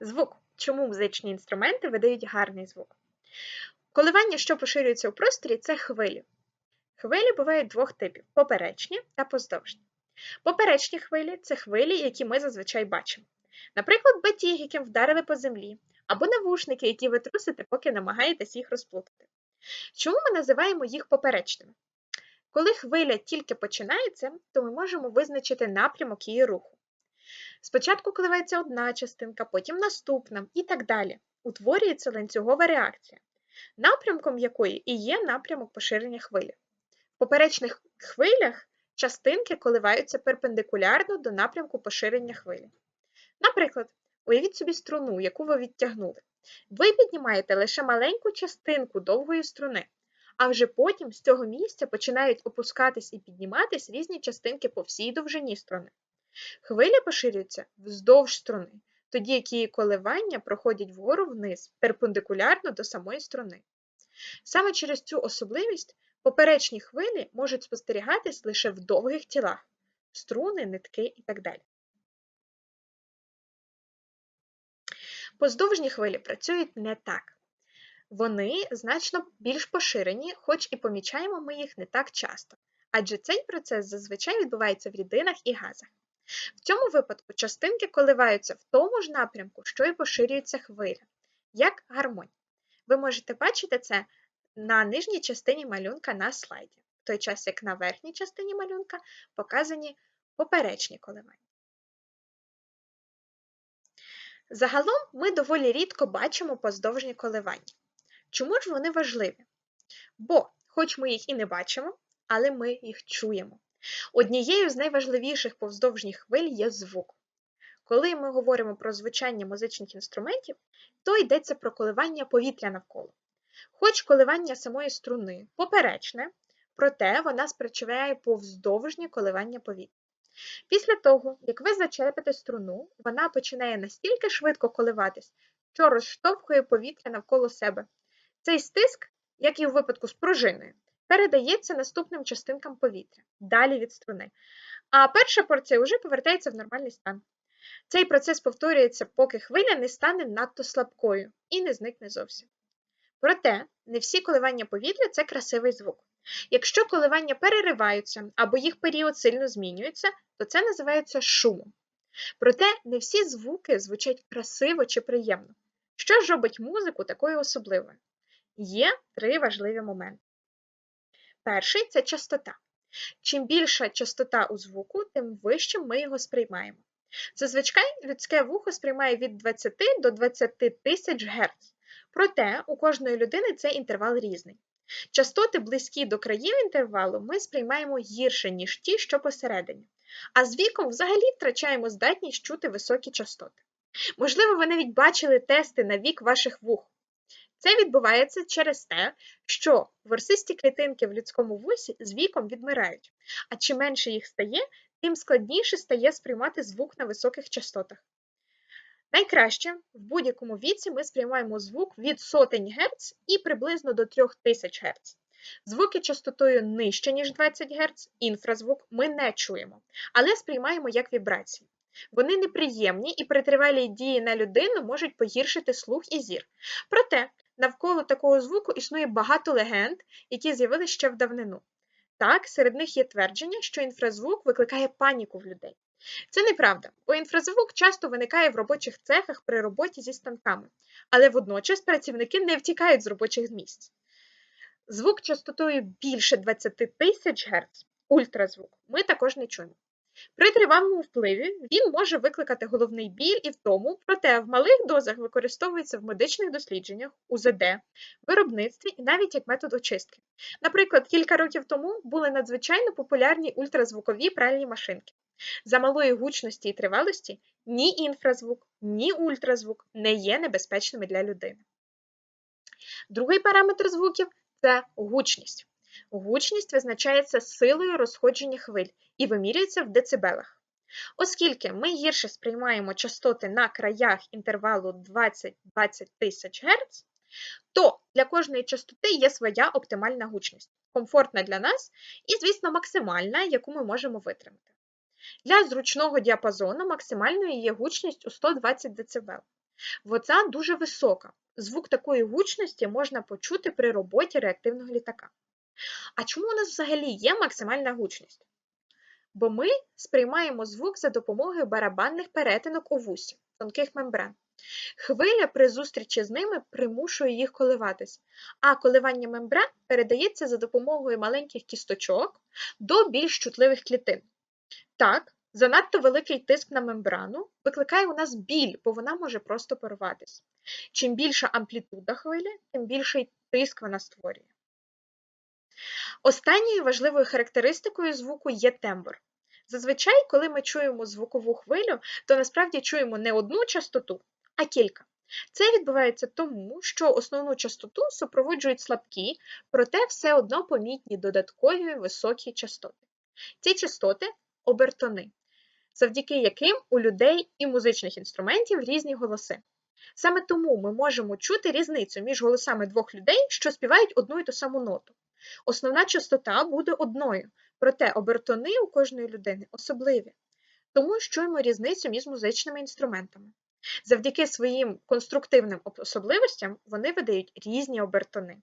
Звук. Чому музичні інструменти видають гарний звук? Коливання, що поширюються у просторі, це хвилі. Хвилі бувають двох типів поперечні та поздовжні. Поперечні хвилі це хвилі, які ми зазвичай бачимо. Наприклад, батіг, яким вдарили по землі, або навушники, які ви трусите, поки намагаєтесь їх розплутати. Чому ми називаємо їх поперечними? Коли хвиля тільки починається, то ми можемо визначити напрямок її руху. Спочатку коливається одна частинка, потім наступна і так далі. Утворюється ланцюгова реакція, напрямком якої і є напрямок поширення хвилі. В поперечних хвилях частинки коливаються перпендикулярно до напрямку поширення хвилі. Наприклад, уявіть собі струну, яку ви відтягнули. Ви піднімаєте лише маленьку частинку довгої струни, а вже потім з цього місця починають опускатись і підніматись різні частинки по всій довжині струни. Хвиля поширюється вздовж струни, тоді як її коливання проходять вгору вниз, перпендикулярно до самої струни. Саме через цю особливість поперечні хвилі можуть спостерігатись лише в довгих тілах струни, нитки і так далі. Поздовжні хвилі працюють не так. Вони значно більш поширені, хоч і помічаємо ми їх не так часто, адже цей процес зазвичай відбувається в рідинах і газах. В цьому випадку частинки коливаються в тому ж напрямку, що і поширюється хвиля, як гармонь. Ви можете бачити це на нижній частині малюнка на слайді, в той час як на верхній частині малюнка показані поперечні коливання. Загалом ми доволі рідко бачимо поздовжні коливання. Чому ж вони важливі? Бо, хоч ми їх і не бачимо, але ми їх чуємо. Однією з найважливіших повздовжніх хвиль є звук. Коли ми говоримо про звучання музичних інструментів, то йдеться про коливання повітря навколо. Хоч коливання самої струни поперечне, проте вона спричиняє повздовжні коливання повітря. Після того, як ви зачепите струну, вона починає настільки швидко коливатись, що розштовхує повітря навколо себе. Цей стиск, як і у випадку з пружиною, передається наступним частинкам повітря, далі від струни. А перша порція вже повертається в нормальний стан. Цей процес повторюється, поки хвиля не стане надто слабкою і не зникне зовсім. Проте, не всі коливання повітря це красивий звук. Якщо коливання перериваються або їх період сильно змінюється, то це називається шумом. Проте не всі звуки звучать красиво чи приємно. Що ж робить музику такою особливою? Є три важливі моменти. Перший це частота. Чим більша частота у звуку, тим вищим ми його сприймаємо. Зазвичай людське вухо сприймає від 20 до 20 тисяч Гц. Проте у кожної людини цей інтервал різний. Частоти, близькі до країв інтервалу, ми сприймаємо гірше, ніж ті, що посередині. А з віком взагалі втрачаємо здатність чути високі частоти. Можливо, ви навіть бачили тести на вік ваших вух. Це відбувається через те, що ворсисті клітинки в людському вусі з віком відмирають, а чим менше їх стає, тим складніше стає сприймати звук на високих частотах. Найкраще в будь-якому віці ми сприймаємо звук від сотень Гц і приблизно до 3000 Гц. Звуки частотою нижче, ніж 20 Гц, інфразвук ми не чуємо, але сприймаємо як вібрації. Вони неприємні і при тривалій дії на людину можуть погіршити слух і зір. Проте навколо такого звуку існує багато легенд, які з'явилися ще в давнину. Так, серед них є твердження, що інфразвук викликає паніку в людей. Це неправда, бо інфразвук часто виникає в робочих цехах при роботі зі станками, але водночас працівники не втікають з робочих місць. Звук частотою більше 20 тисяч Гц, ультразвук, ми також не чуємо. При тривалому впливі він може викликати головний біль і втому, проте в малих дозах використовується в медичних дослідженнях, УЗД, виробництві і навіть як метод очистки. Наприклад, кілька років тому були надзвичайно популярні ультразвукові пральні машинки. За малої гучності і тривалості ні інфразвук, ні ультразвук не є небезпечними для людини. Другий параметр звуків це гучність. Гучність визначається силою розходження хвиль і вимірюється в децибелах. Оскільки ми гірше сприймаємо частоти на краях інтервалу 20-20 тисяч Гц, то для кожної частоти є своя оптимальна гучність, комфортна для нас і, звісно, максимальна, яку ми можемо витримати. Для зручного діапазону максимальною є гучність у 120 дБ. Вода дуже висока. Звук такої гучності можна почути при роботі реактивного літака. А чому у нас взагалі є максимальна гучність? Бо ми сприймаємо звук за допомогою барабанних перетинок у вусі, тонких мембран. Хвиля при зустрічі з ними примушує їх коливатись, а коливання мембран передається за допомогою маленьких кісточок до більш чутливих клітин. Так, занадто великий тиск на мембрану викликає у нас біль, бо вона може просто порватися. Чим більша амплітуда хвилі, тим більший тиск вона створює. Останньою важливою характеристикою звуку є тембр. Зазвичай, коли ми чуємо звукову хвилю, то насправді чуємо не одну частоту, а кілька. Це відбувається тому, що основну частоту супроводжують слабкі, проте все одно помітні додаткові високі частоти. Ці частоти обертони, завдяки яким у людей і музичних інструментів різні голоси. Саме тому ми можемо чути різницю між голосами двох людей, що співають одну і ту саму ноту. Основна частота буде одною, проте обертони у кожної людини особливі. Тому чуємо різницю між музичними інструментами. Завдяки своїм конструктивним особливостям вони видають різні обертони.